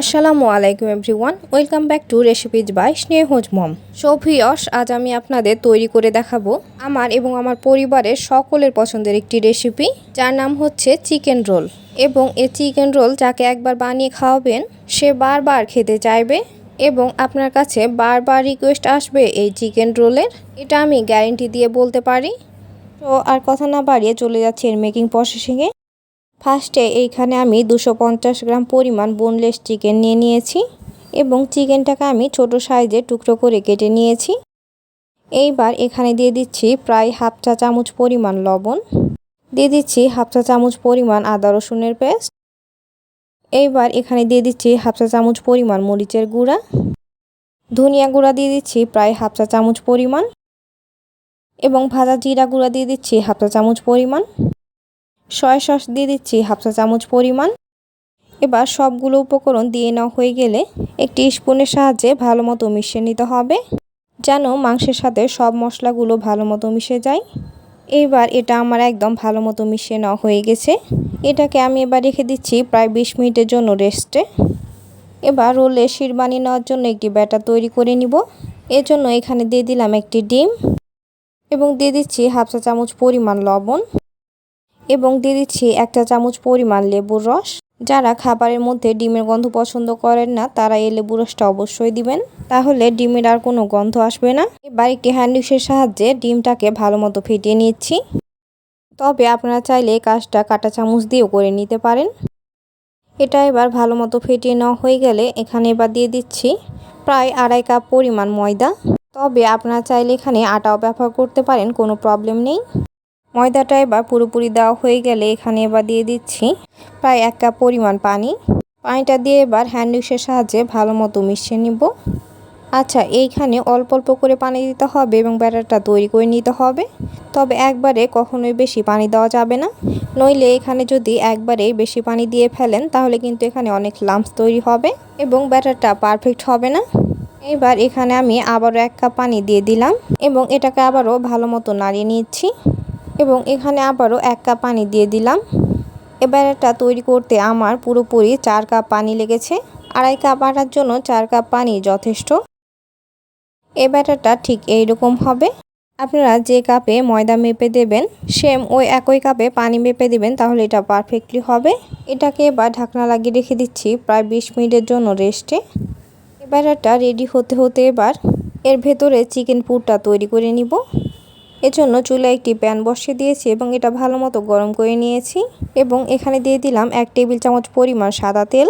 আসসালামু আলাইকুম everyone, welcome back to recipes by Snehaj mom. সৌভিয়স, আজ আমি আপনাদের তৈরি করে দেখাবো আমার এবং আমার পরিবারের সকলের পছন্দের একটি রেসিপি, যার নাম হচ্ছে চিকেন রোল। এবং এই চিকেন রোল যাকে একবার বানিয়ে খাওয়াবেন, সে বারবার খেতে চাইবে এবং আপনার কাছে বারবার রিকোয়েস্ট আসবে এই চিকেন রোলের। এটা আমি গ্যারেন্টি দিয়ে বলতে পারি। তো আর কথা না বাড়িয়ে চলে যাচ্ছে এর মেকিং প্রসেসিংয়ে ফার্স্টে এইখানে আমি দুশো পঞ্চাশ গ্রাম পরিমাণ বোনলেস চিকেন নিয়ে নিয়েছি এবং চিকেনটাকে আমি ছোট সাইজে টুকরো করে কেটে নিয়েছি। এইবার এখানে দিয়ে দিচ্ছি প্রায় হাফ চা চামচ পরিমাণ লবণ। দিয়ে দিচ্ছি হাফ চা চামচ পরিমাণ আদা রসুনের পেস্ট। এইবার এখানে দিয়ে দিচ্ছি হাফ চা চামচ পরিমাণ মরিচের গুঁড়া। ধনিয়া গুঁড়া দিয়ে দিচ্ছি প্রায় হাফ চা চামচ পরিমাণ। এবং ভাজা জিরা গুঁড়া দিয়ে দিচ্ছি হাফ চা চামচ পরিমাণ। সয়া সস দিয়ে দিচ্ছি হাফ চা চামচ পরিমাণ। এবার সবগুলো উপকরণ দিয়ে নেওয়া হয়ে গেলে একটি স্পুনের সাহায্যে ভালো মতো মিশিয়ে নিতে হবে, যেন মাংসের সাথে সব মশলাগুলো ভালো মতো মিশে যায়। এইবার এটা আমার একদম ভালো মতো মিশিয়ে নেওয়া হয়ে গেছে। এটাকে আমি এবার রেখে দিচ্ছি প্রায় বিশ মিনিটের জন্য রেস্টে। এবার রোলে শির বানিয়ে নেওয়ার জন্য একটি ব্যাটার তৈরি করে নিব। এর জন্য এখানে দিয়ে দিলাম একটি ডিম এবং দিয়ে দিচ্ছি হাফ চা চামচ পরিমাণ লবণ। এবং দিয়ে দিচ্ছি একটা চামচ পরিমাণ লেবুর রস। যারা খাবারের মধ্যে ডিমের গন্ধ পছন্দ করেন না, তারা এই লেবুর রসটা অবশ্যই দিবেন। তাহলে ডিমের আর কোনো গন্ধ আসবে না। এবার একটি হ্যান্ডউইচের সাহায্যে ডিমটাকে ভালো মতো ফেটিয়ে নিচ্ছি। তবে আপনারা চাইলে কাজটা কাটা চামচ দিয়েও করে নিতে পারেন। এটা এবার ভালো মতো ফেটিয়ে নেওয়া হয়ে গেলে এখানে এবার দিয়ে দিচ্ছি প্রায় আড়াই কাপ পরিমাণ ময়দা। তবে আপনারা চাইলে এখানে আটাও ব্যবহার করতে পারেন, কোনো প্রবলেম নেই। ময়দাটা এবার পুরোপুরি দেওয়া হয়ে গেলে এখানে এবার দিয়ে দিচ্ছি প্রায় এক কাপ পরিমাণ পানি। পানিটা দিয়ে এবার হ্যান্ডউইচের সাহায্যে ভালো মতো মিশিয়ে নিব। আচ্ছা এইখানে অল্প অল্প করে পানি দিতে হবে এবং ব্যাটারটা তৈরি করে নিতে হবে। তবে একবারে কখনোই বেশি পানি দেওয়া যাবে না। নইলে এখানে যদি একবারে বেশি পানি দিয়ে ফেলেন, তাহলে কিন্তু এখানে অনেক লাম্পস তৈরি হবে এবং ব্যাটারটা পারফেক্ট হবে না। এবার এখানে আমি আবারও এক কাপ পানি দিয়ে দিলাম এবং এটাকে আবারও ভালো মতো নাড়িয়ে নিচ্ছি। এবং এখানে আবারও এক কাপ পানি দিয়ে দিলাম। এবার এটা তৈরি করতে আমার পুরোপুরি চার কাপ পানি লেগেছে। আড়াই কাপ আটার জন্য চার কাপ পানি যথেষ্ট। এ ব্যাটারটা ঠিক এই রকম হবে। আপনারা যে কাপে ময়দা মেপে দেবেন, সেম ওই একই কাপে পানি মেপে দেবেন, তাহলে এটা পারফেক্টলি হবে। এটাকে এবার ঢাকনা লাগিয়ে রেখে দিচ্ছি প্রায় বিশ মিনিটের জন্য রেস্টে। এ ব্যাটারটা রেডি হতে হতে এবার এর ভেতরে চিকেন পুরটা তৈরি করে নিব। এজন্য চুলায় একটি প্যান বসিয়ে দিয়েছি এবং এটা ভালো মতো গরম করে নিয়েছি এবং এখানে দিয়ে দিলাম এক টেবিল চামচ পরিমাণ সাদা তেল।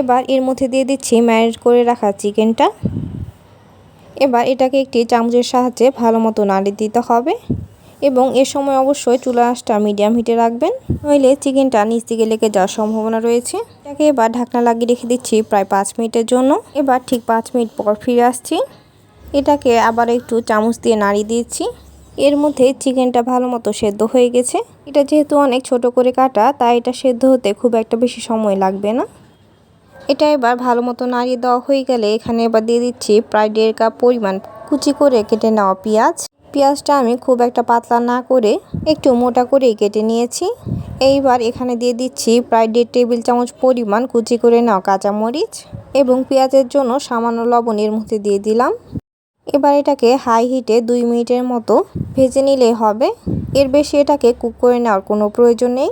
এবার এর মধ্যে দিয়ে দিচ্ছি ম্যারিনেট করে রাখা চিকেনটা। এবার এটাকে একটি চামচের সাহায্যে ভালো মতো নাড়িয়ে দিতে হবে এবং এ সময় অবশ্যই চুলা আঁচটা মিডিয়াম হিটে রাখবেন। নইলে চিকেনটা নিচ দিকে লেগে যাওয়ার সম্ভাবনা রয়েছে। এটাকে এবার ঢাকনা লাগিয়ে রেখে দিচ্ছি প্রায় পাঁচ মিনিটের জন্য। এবার ঠিক পাঁচ মিনিট পর ফিরে আসছি। এটাকে আবার একটু চামচ দিয়ে নাড়িয়ে দিয়েছি এর মধ্যে চিকেনটা ভালো মতো সেদ্ধ হয়ে গেছে। এটা যেহেতু অনেক ছোট করে কাটা, তাই এটা সেদ্ধ হতে খুব একটা বেশি সময় লাগবে না। এটা এবার ভালো মতো নাড়িয়ে দেওয়া হয়ে গেলে এখানে এবার দিয়ে দিচ্ছি প্রায় দেড় কাপ পরিমাণ কুচি করে কেটে নেওয়া পেঁয়াজ। পেঁয়াজটা আমি খুব একটা পাতলা না করে একটু মোটা করেই কেটে নিয়েছি। এইবার এখানে দিয়ে দিচ্ছি প্রায় দেড় টেবিল চামচ পরিমাণ কুচি করে নেওয়া কাঁচামরিচ এবং পেঁয়াজের জন্য সামান্য লবণ এর মধ্যে দিয়ে দিলাম। এবার এটাকে হাই হিটে দুই মিনিটের মতো ভেজে নিলেই হবে। এর বেশি এটাকে কুক করে নেওয়ার কোনো প্রয়োজন নেই।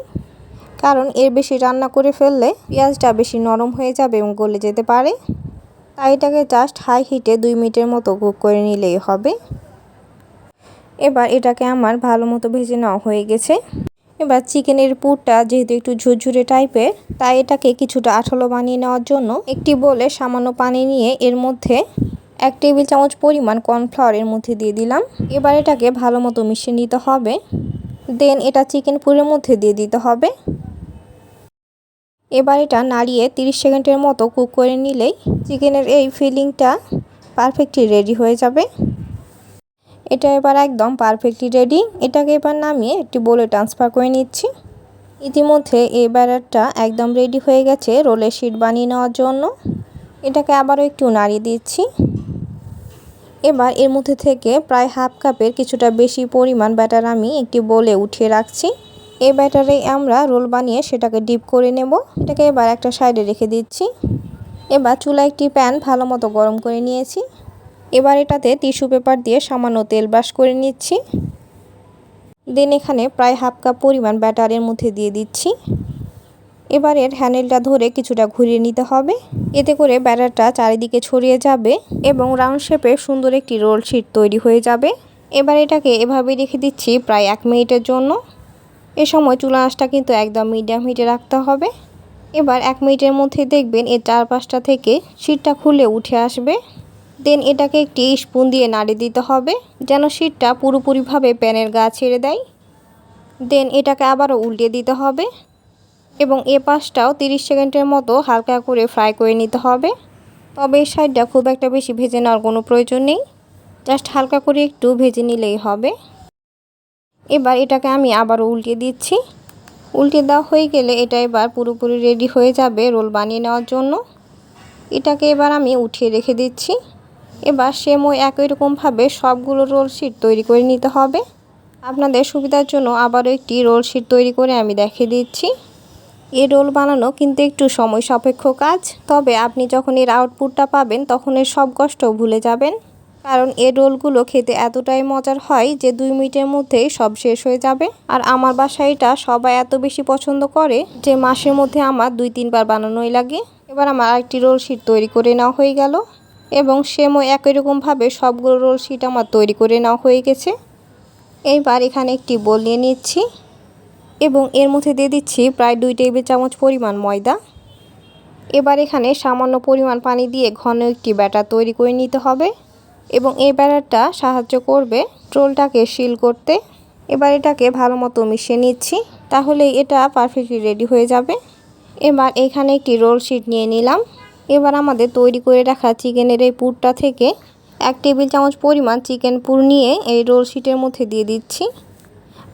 কারণ এর বেশি রান্না করে ফেললে পেঁয়াজটা বেশি নরম হয়ে যাবে এবং গলে যেতে পারে। তাই এটাকে জাস্ট হাই হিটে দুই মিনিটের মতো কুক করে নিলেই হবে। এবার এটাকে আমার ভালো মতো ভেজে নেওয়া হয়ে গেছে। এবার চিকেনের পুরটা যেহেতু একটু ঝুরঝুরে টাইপের তাই এটাকে কিছুটা আঠালো বানিয়ে নেওয়ার জন্য একটি বলে সামান্য পানি নিয়ে এর মধ্যে এক টেবিল চামচ পরিমাণ কর্নফ্লাওয়ার এর মধ্যে দিয়ে দিলাম। এবার এটাকে ভালো মতো মিশিয়ে নিতে হবে। দেন এটা চিকেন পুরের মধ্যে দিয়ে দিতে হবে। এবার এটা নাড়িয়ে 30 সেকেন্ডের মতো কুক করে নিলেই চিকেনের এই ফিলিংটা পারফেক্টলি রেডি হয়ে যাবে। এটা এবার একদম পারফেক্টলি রেডি। এটাকে এবার নামিয়ে একটি বলে ট্রান্সফার করে নিচ্ছি। ইতিমধ্যে এই ব্যাটারটা একদম রেডি হয়ে গেছে রোলের শিট বানিয়ে নেওয়ার জন্য। এটাকে আবারও একটু নাড়িয়ে দিচ্ছি। এবার এর মধ্যে থেকে প্রায় হাফ কাপের কিছুটা বেশি পরিমাণ ব্যাটার আমি একটি বলে উঠিয়ে রাখছি। এই ব্যাটারে আমরা রোল বানিয়ে সেটাকে ডিপ করে নেব। এটাকে এবার একটা সাইডে রেখে দিচ্ছি। এবার চুলা একটি প্যান ভালো মতো গরম করে নিয়েছি। এবার এটাতে টিস্যু পেপার দিয়ে সামান্য তেল ব্রাশ করে নিচ্ছি। দেন এখানে প্রায় হাফ কাপ পরিমাণ ব্যাটারের মধ্যে দিয়ে দিচ্ছি। এবার এর হ্যান্ডেলটা ধরে কিছুটা ঘুরিয়ে নিতে হবে। এতে করে ব্যাটারটা চারিদিকে ছড়িয়ে যাবে এবং রাউন্ড শেপে সুন্দর একটি রোল শিট তৈরি হয়ে যাবে। এবার এটাকে এভাবে রেখে দিচ্ছি প্রায় এক মিনিটের জন্য। এ সময় চুলা আঁচটা কিন্তু একদম মিডিয়াম হিটে রাখতে হবে। এবার এক মিনিটের মধ্যে দেখবেন এর চারপাশটা থেকে শিটটা খুলে উঠে আসবে। দেন এটাকে একটি স্পুন দিয়ে নাড়ি দিতে হবে যেন শিটটা পুরোপুরিভাবে প্যানের গা ছেড়ে দেয়। দেন এটাকে আবারও উল্টে দিতে হবে। এবং এ পাশটাও 30 সেকেন্ডের মতো হালকা করে ফ্রাই করে নিতে হবে। তবে এই সাইডটা খুব একটা বেশি ভেজে নেওয়ার কোনো প্রয়োজন নেই। জাস্ট হালকা করে একটু ভেজে নিলেই হবে। এবার এটাকে আমি আবারও উল্টে দিচ্ছি। উল্টে দেওয়া হয়ে গেলে এটা এবার পুরোপুরি রেডি হয়ে যাবে রোল বানিয়ে নেওয়ার জন্য। এটাকে এবার আমি উঠিয়ে রেখে দিচ্ছি। এবার সেম ওই একই রকমভাবে সবগুলো রোল শিট তৈরি করে নিতে হবে। আপনাদের সুবিধার জন্য আবারও একটি রোল শিট তৈরি করে আমি দেখিয়ে দিচ্ছি। এই রোল বানানো কিন্তু একটু সময় সাপেক্ষ কাজ। তবে আপনি যখন এর আউটপুটটা পাবেন, তখন এর সব কষ্ট ভুলে যাবেন। কারণ এ রোলগুলো খেতে এতটাই মজার হয় যে দুই মিনিটের মধ্যেই সব শেষ হয়ে যাবে। আর আমার বাসায় এটা সবাই এত বেশি পছন্দ করে যে মাসের মধ্যে আমার দুই, তিনবার বানানোই লাগে। এবার আমার আরেকটি রোল শিট তৈরি করে নেওয়া হয়ে গেল। এবং সেমও একই রকমভাবে সবগুলো রোল শিট আমার তৈরি করে নেওয়া হয়ে গেছে। এইবার এখানে একটি বোল নিয়ে নিচ্ছি। এবং এর মধ্যে দিয়ে দিচ্ছি প্রায় দুই টেবিল চামচ পরিমাণ ময়দা। এবার এখানে সামান্য পরিমাণ পানি দিয়ে ঘন একটি ব্যাটার তৈরি করে নিতে হবে এবং এই ব্যাটারটা সাহায্য করবে ট্রোলটাকে শিল করতে। এবার এটাকে ভালো মতো মিশিয়ে নিচ্ছি তাহলে এটা পারফেক্টলি রেডি হয়ে যাবে। এবার এখানে একটি রোল শিট নিয়ে নিলাম। এবার আমাদের তৈরি করে রাখা চিকেনের এই পুরটা থেকে এক টেবিল চামচ পরিমাণ চিকেন পুর নিয়ে এই রোল শিটের মধ্যে দিয়ে দিচ্ছি।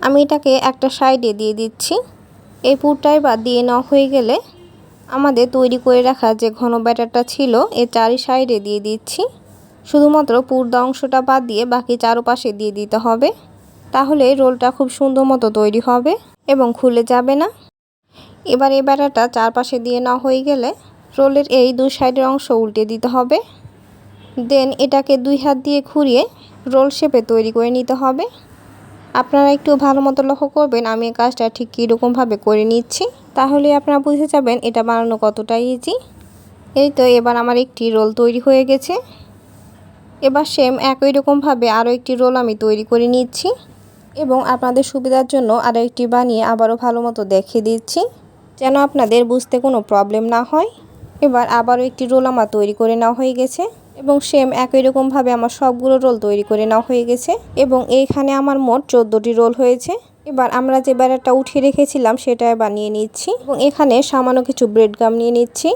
আমি এটাকে একটা সাইডে দিয়ে দিচ্ছি। এই পুরটাই বাদ দিয়ে নেওয়া হয়ে গেলে আমাদের তৈরি করে রাখা যে ঘন ব্যাটারটা ছিল এর চারি সাইডে দিয়ে দিচ্ছি। শুধুমাত্র পুরদা অংশটা বাদ দিয়ে বাকি চারোপাশে দিয়ে দিতে হবে। তাহলে রোলটা খুব সুন্দর মতো তৈরি হবে এবং খুলে যাবে না। এবার এই ব্যাটারটা চারপাশে দিয়ে নেওয়া হয়ে গেলে রোলের এই দুই সাইডের অংশ উল্টে দিতে হবে। দেন এটাকে দুই হাত দিয়ে ঘুরিয়ে রোল শেপে তৈরি করে নিতে হবে। আপনারা একটু ভালো মতো লক্ষ্য করবেন, আমি এই কাজটা ঠিক কীরকমভাবে করে নিচ্ছি। তাহলে আপনারা বুঝে যাবেন এটা বানানো কতটা ইজি এই তো এবার আমার একটি রোল তৈরি হয়ে গেছে। এবার সেম একই রকমভাবে আরও একটি রোল আমি তৈরি করে নিচ্ছি। এবং আপনাদের সুবিধার জন্য আরও একটি বানিয়ে আবারও ভালো মতো দেখিয়ে দিচ্ছি। যেন আপনাদের বুঝতে কোনো প্রবলেম না হয়। এবার আবারও একটি রোল আমার তৈরি করে নেওয়া হয়ে গেছে এবং সেম একই রকমভাবে আমার সবগুলো রোল তৈরি করে নেওয়া হয়ে গেছে এবং এইখানে আমার মোট চোদ্দোটি রোল হয়েছে। এবার আমরা যে ব্যাটারটা উঠিয়ে রেখেছিলাম সেটা বানিয়ে নিচ্ছি এবং এখানে সামান্য কিছু ব্রেড গাম নিয়ে নিচ্ছি।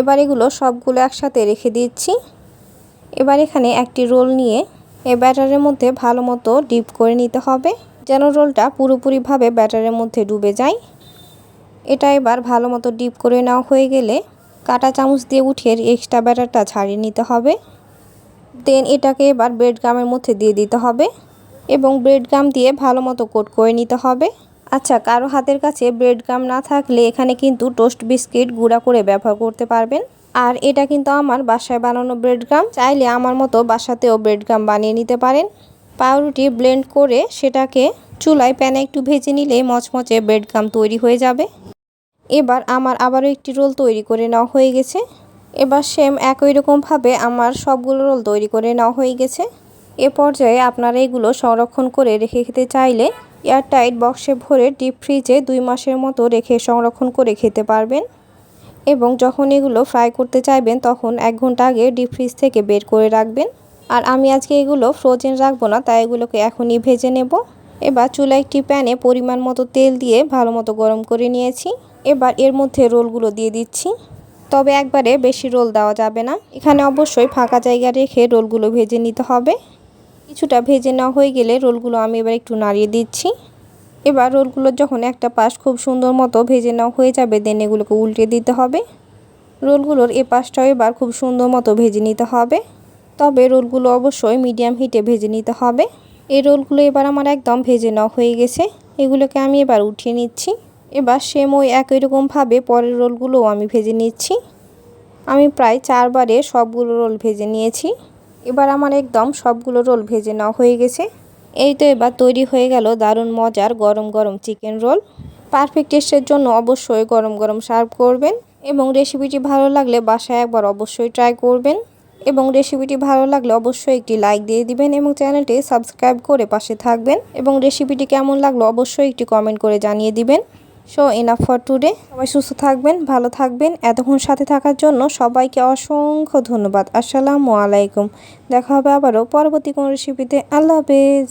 এবার এগুলো সবগুলো একসাথে রেখে দিচ্ছি। এবার এখানে একটি রোল নিয়ে এ ব্যাটারের মধ্যে ভালো মতো ডিপ করে নিতে হবে যেন রোলটা পুরোপুরিভাবে ব্যাটারের মধ্যে ডুবে যায়। এটা এবার ভালো মতো ডিপ করে নেওয়া হয়ে গেলে কাটা চামচ দিয়ে উঠিয়ে এক্সট্রা ব্যাটারটা ছাড়িয়ে নিতে হবে। দেন এটাকে এবার ব্রেড গামের মধ্যে দিয়ে দিতে হবে এবং ব্রেড গাম দিয়ে ভালো মতো কোট করে নিতে হবে। আচ্ছা কারও হাতের কাছে ব্রেড গাম না থাকলে এখানে কিন্তু টোস্ট বিস্কিট গুঁড়া করে ব্যবহার করতে পারবেন। আর এটা কিন্তু আমার বাসায় বানানো ব্রেড গাম চাইলে আমার মতো বাসাতেও ব্রেড গাম বানিয়ে নিতে পারেন। পাউরুটি ব্লেন্ড করে সেটাকে চুলায় প্যানে একটু ভেজে নিলে মচমচে ব্রেড গাম তৈরি হয়ে যাবে। এবার আমার আবারও একটি রোল তৈরি করে নেওয়া হয়ে গেছে। এবার সেম একই রকমভাবে আমার সবগুলো রোল তৈরি করে নেওয়া হয়ে গেছে। এ পর্যায়ে আপনারা এগুলো সংরক্ষণ করে রেখে খেতে চাইলে এয়ারটাইট বক্সে ভরে ডিপ ফ্রিজে দুই মাসের মতো রেখে সংরক্ষণ করে খেতে পারবেন। এবং যখন এগুলো ফ্রাই করতে চাইবেন তখন এক ঘণ্টা আগে ডিপ ফ্রিজ থেকে বের করে রাখবেন। আর আমি আজকে এগুলো ফ্রোজেন রাখব না, তাই এগুলোকে এখনই ভেজে নেব। এবার চুলা একটি প্যানে পরিমাণ মতো তেল দিয়ে ভালো মতো গরম করে নিয়েছি। এবার এর মধ্যে রোলগুলো দিয়ে দিচ্ছি। তবে একবারে বেশি রোল দেওয়া যাবে না। এখানে অবশ্যই ফাঁকা জায়গা রেখে রোলগুলো ভেজে নিতে হবে। কিছুটা ভেজে নেওয়া হয়ে গেলে রোলগুলো আমি এবার একটু নাড়িয়ে দিচ্ছি। এবার রোলগুলো যখন একটা পাশ খুব সুন্দর মতো ভেজে নেওয়া হয়ে যাবে দেন এগুলোকে উল্টে দিতে হবে। রোলগুলোর এ পাশটাও এবার খুব সুন্দর মতো ভেজে নিতে হবে। তবে রোলগুলো অবশ্যই মিডিয়াম হিটে ভেজে নিতে হবে। এই রোলগুলো এবার আমার একদম ভেজে নেওয়া হয়ে গেছে। এগুলোকে আমি এবার উঠিয়ে নিচ্ছি। এবার সেম ওই একই রকমভাবে পরের রোলগুলোও আমি ভেজে নিচ্ছি। আমি প্রায় চারবারে সবগুলো রোল ভেজে নিয়েছি। এবার আমার একদম সবগুলো রোল ভেজে নেওয়া হয়ে গেছে। এই তো এবার তৈরি হয়ে গেল দারুণ মজার গরম গরম চিকেন রোল। পারফেক্ট টেস্টের জন্য অবশ্যই গরম গরম সার্ভ করবেন এবং রেসিপিটি ভালো লাগলে বাসায় একবার অবশ্যই ট্রাই করবেন এবং রেসিপিটি ভালো লাগলে অবশ্যই একটি লাইক দিয়ে দিবেন এবং চ্যানেলটি সাবস্ক্রাইব করে পাশে থাকবেন এবং রেসিপিটি কেমন লাগল অবশ্যই একটি কমেন্ট করে জানিয়ে দিবেন। সো এনাফ ফর টুডে সবাই সুস্থ থাকবেন, ভালো থাকবেন। এতক্ষণ সাথে থাকার জন্য সবাইকে অসংখ্য ধন্যবাদ। আসসালামু আলাইকুম। দেখা হবে আবারও পরবর্তী কোনো রেসিপিতে আল্লাহ হাফেজ।